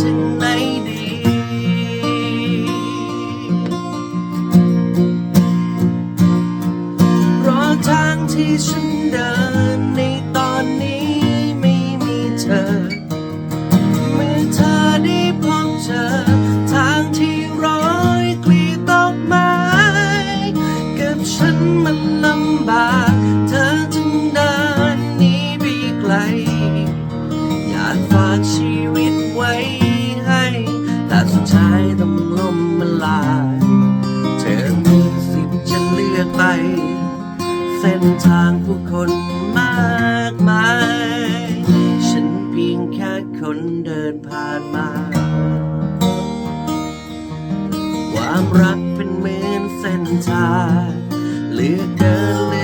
ถึงไหนดี เพราะทางที่ฉันเดินในตอนนี้ไม่มีเธอ เมื่อเธอได้พบเธอ ทางที่ร้อยกลีตอกไม้กับฉันมันลำบาก เธอจึงดนนี้ไปไกล อยากฝากชีวิต ชายต้องล่มมันลาย เธอมีสิทธิ์จะเลือกไป เส้นทางผู้คนมากมาย ฉันเพียงแค่คนเดินผ่านมา ความรักเป็นเหมือนเส้นทางเลือกเดิน